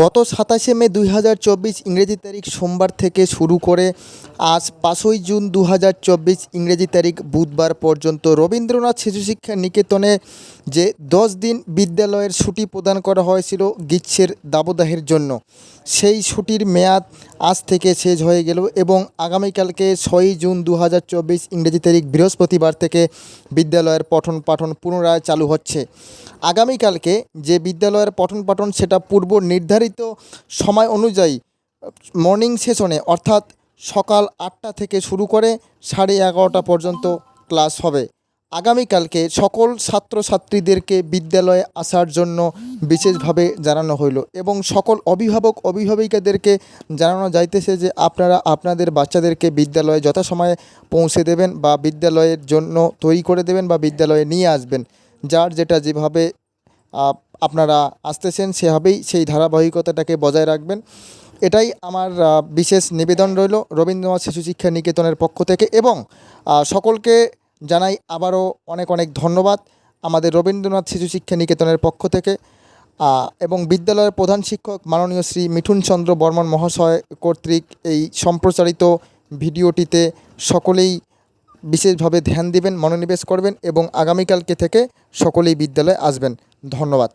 গত সাতাশে মে দুই হাজার চব্বিশ ইংরেজি তারিখ সোমবার থেকে শুরু করে আজ পাঁচই জুন দু হাজার চব্বিশ ইংরেজি তারিখ বুধবার পর্যন্ত রবীন্দ্রনাথ শিশু শিক্ষা নিকেতনে যে দশ দিন বিদ্যালয়ের ছুটি প্রদান করা হয়েছিল গ্রীষ্মের দাবদাহের জন্য, সেই ছুটির মেয়াদ আজ থেকে শেষ হয়ে গেল এবং আগামীকালকে ছয়ই জুন দু হাজার চব্বিশ ইংরেজি তারিখ বৃহস্পতিবার থেকে বিদ্যালয়ের পঠন পাঠন পুনরায় চালু হচ্ছে। আগামীকালকে যে বিদ্যালয়ের পঠন পাঠন সেটা পূর্ব নির্ধারিত সময় অনুযায়ী মর্নিং সেশনে অর্থাৎ সকাল আটটা থেকে শুরু করে সাড়ে এগারোটা পর্যন্ত ক্লাস হবে। আগামীকালকে সকল ছাত্রছাত্রীদেরকে বিদ্যালয়ে আসার জন্য বিশেষভাবে জানানো হইল এবং সকল অভিভাবক, অভিভাবিকাদেরকে জানানো যাইতেছে যে আপনারা আপনাদের বাচ্চাদেরকে বিদ্যালয়ে যথাসময়ে পৌঁছে দেবেন বা বিদ্যালয়ের জন্য তৈরি করে দেবেন বা বিদ্যালয়ে নিয়ে আসবেন। যার যেটা যেভাবে আপনারা আসতেছেন সেভাবেই সেই ধারাবাহিকতাটাকে বজায় রাখবেন। এটাই আমার বিশেষ নিবেদন রইল রবীন্দ্রনাথ শিশু শিক্ষা নিকেতনের পক্ষ থেকে এবং সকলকে জানাই আবারও অনেক অনেক ধন্যবাদ আমাদের রবীন্দ্রনাথ শিশু শিক্ষা নিকেতনের পক্ষ থেকে এবং বিদ্যালয়ের প্রধান শিক্ষক মাননীয় শ্রী মিঠুন চন্দ্র বর্মন মহাশয় কর্তৃক এই সম্প্রচারিত ভিডিওটিতে সকলেই বিশেষভাবে ধ্যান দিবেন, মনোনিবেশ করবেন এবং আগামীকালকে থেকে সকলেই বিদ্যালয়ে আসবেন। ধন্যবাদ।